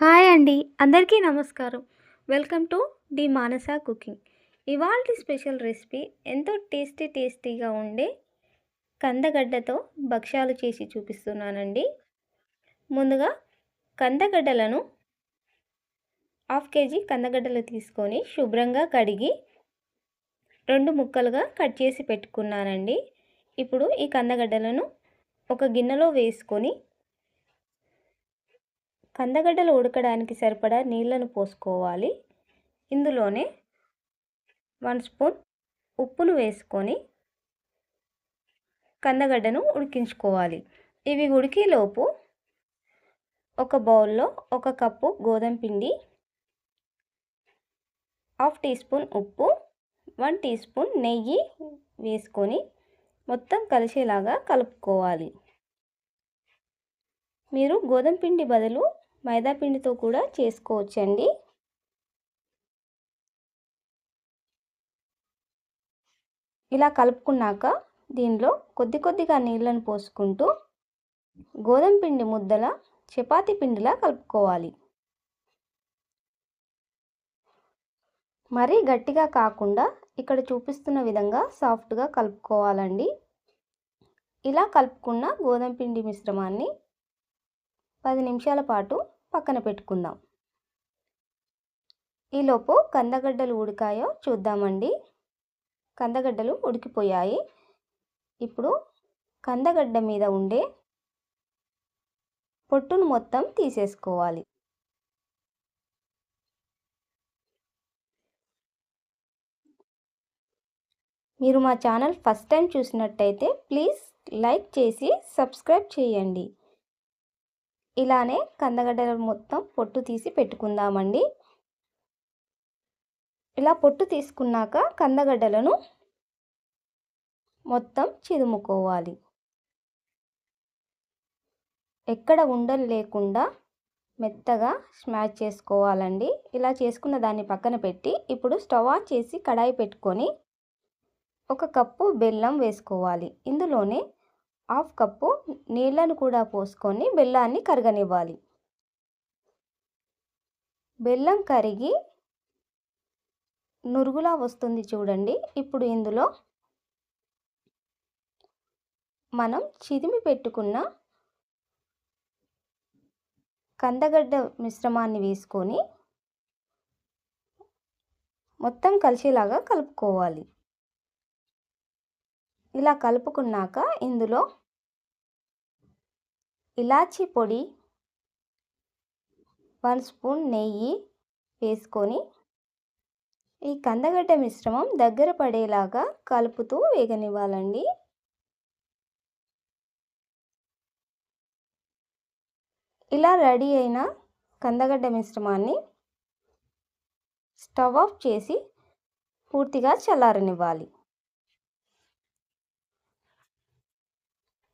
Hi అండి అందరికీ నమస్కారం. Welcome to the Manasa cooking. ఇవాళ స్పెషల్ రెసిపీ ఎంతో టేస్టీ టేస్టీగా ఉండే కందగడ్డతో భక్ష్యాలు చేసి చూపిస్తున్నానండి. ముందుగా కందగడ్డలను హాఫ్ కేజీ కందగడ్డలు తీసుకొని శుభ్రంగా కడిగి రెండు ముక్కలుగా కట్ చేసి పెట్టుకున్నానండి. ఇప్పుడు ఈ కందగడ్డలను ఒక గిన్నెలో వేసుకొని కందగడ్డలు ఉడకడానికి సరిపడా నీళ్ళను పోసుకోవాలి. ఇందులోనే వన్ స్పూన్ ఉప్పును వేసుకొని కందగడ్డను ఉడికించుకోవాలి. ఇవి ఉడికేలోపు ఒక బౌల్లో ఒక కప్పు గోధుమ పిండి హాఫ్ టీ స్పూన్ ఉప్పు వన్ టీ స్పూన్ నెయ్యి వేసుకొని మొత్తం కలిసేలాగా కలుపుకోవాలి. మీరు గోధుమ పిండి బదులు మైదాపిండితో కూడా చేసుకోవచ్చండి. ఇలా కలుపుకున్నాక దీనిలో కొద్ది కొద్దిగా నీళ్ళను పోసుకుంటూ గోధుమ పిండి ముద్దల చపాతీ పిండిలా కలుపుకోవాలి. మరీ గట్టిగా కాకుండా ఇక్కడ చూపిస్తున్న విధంగా సాఫ్ట్గా కలుపుకోవాలండి. ఇలా కలుపుకున్న గోధుమ పిండి మిశ్రమాన్ని పది నిమిషాల పాటు పక్కన పెట్టుకుందాం. ఈలోపు కందగడ్డలు ఉడికాయో చూద్దామండి. కందగడ్డలు ఉడికిపోయాయి. ఇప్పుడు కందగడ్డ మీద ఉండే పొట్టును మొత్తం తీసేసుకోవాలి. మీరు మా ఛానల్ ఫస్ట్ టైం చూసినట్టయితే ప్లీజ్ లైక్ చేసి సబ్స్క్రైబ్ చేయండి. ఇలానే కందగడ్డలు మొత్తం పొట్టు తీసి పెట్టుకుందామండి. ఇలా పొట్టు తీసుకున్నాక కందగడ్డలను మొత్తం చిదుముకోవాలి. ఎక్కడ ఉండలు లేకుండా మెత్తగా స్మాష్ చేసుకోవాలండి. ఇలా చేసుకున్న దాన్ని పక్కన పెట్టి ఇప్పుడు స్టవ్ ఆన్ చేసి కడాయి పెట్టుకొని ఒక కప్పు బెల్లం వేసుకోవాలి. ఇందులోనే హాఫ్ కప్పు నీళ్ళను కూడా పోసుకొని బెల్లాన్ని కరగనివ్వాలి. బెల్లం కరిగి నురుగులా వస్తుంది చూడండి. ఇప్పుడు ఇందులో మనం చిదిమి పెట్టుకున్న కందగడ్డ మిశ్రమాన్ని వేసుకొని మొత్తం కలిసేలాగా కలుపుకోవాలి. ఇలా కలుపుకున్నాక ఇందులో ఇలాచీ పొడి వన్ స్పూన్ నెయ్యి వేసుకొని ఈ కందగడ్డ మిశ్రమం దగ్గర పడేలాగా కలుపుతూ వేగనివ్వాలండి. ఇలా రెడీ అయిన కందగడ్డ మిశ్రమాన్ని స్టవ్ ఆఫ్ చేసి పూర్తిగా చల్లారనివ్వాలి.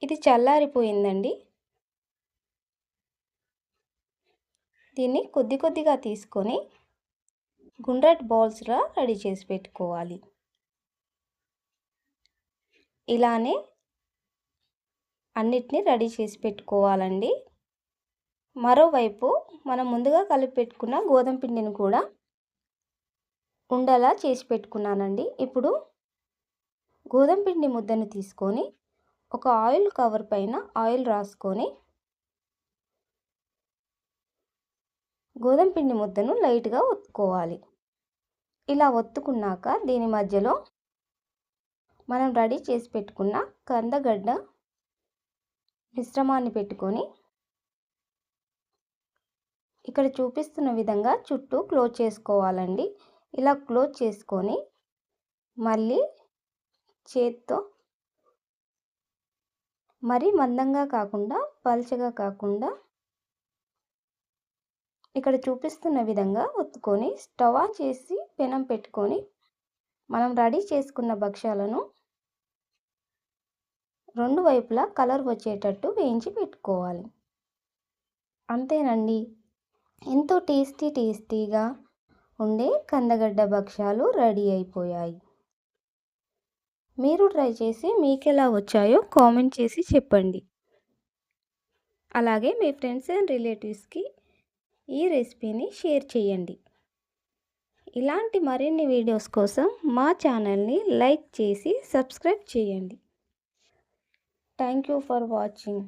ఇది చల్లారిపోయిందండి. దీన్ని కొద్ది కొద్దిగా తీసుకొని గుండ్రట్ బాల్స్లా రెడీ చేసి పెట్టుకోవాలి. ఇలానే అన్నిటినీ రెడీ చేసి పెట్టుకోవాలండి. మరోవైపు మనం ముందుగా కలిపి పెట్టుకున్న గోధుమ పిండిని కూడా ఉండలా చేసి పెట్టుకున్నానండి. ఇప్పుడు గోధుమ పిండి ముద్దను తీసుకొని ఒక ఆయిల్ కవర్ పైన ఆయిల్ రాసుకొని గోధుమ పిండి ముద్దను లైట్గా ఒత్తుకోవాలి. ఇలా ఒత్తుకున్నాక దీని మధ్యలో మనం రెడీ చేసి పెట్టుకున్న కందగడ్డ మిశ్రమాన్ని పెట్టుకొని ఇక్కడ చూపిస్తున్న విధంగా చుట్టూ క్లోజ్ చేసుకోవాలండి. ఇలా క్లోజ్ చేసుకొని మళ్ళీ చేత్తో మరీ మందంగా కాకుండా పల్చగా కాకుండా ఇక్కడ చూపిస్తున్న విధంగా ఒత్తుకొని స్టవ్ ఆన్ చేసి పెనం పెట్టుకొని మనం రెడీ చేసుకున్న భక్ష్యాలను రెండు వైపులా కలర్ వచ్చేటట్టు వేయించి పెట్టుకోవాలి. అంతేనండి. ఎంతో టేస్టీ టేస్టీగా ఉండే కందగడ్డ భక్ష్యాలు రెడీ అయిపోయాయి. మీరు ట్రై చేసి మీకు ఎలా వచ్చాయో కామెంట్ చేసి చెప్పండి. అలాగే మీ ఫ్రెండ్స్ అండ్ రిలేటివ్స్కి ఈ రెసిపీని షేర్ చేయండి. ఇలాంటి మరిన్ని వీడియోస్ కోసం మా ఛానల్ని లైక్ చేసి సబ్స్క్రైబ్ చేయండి. Thank you for watching.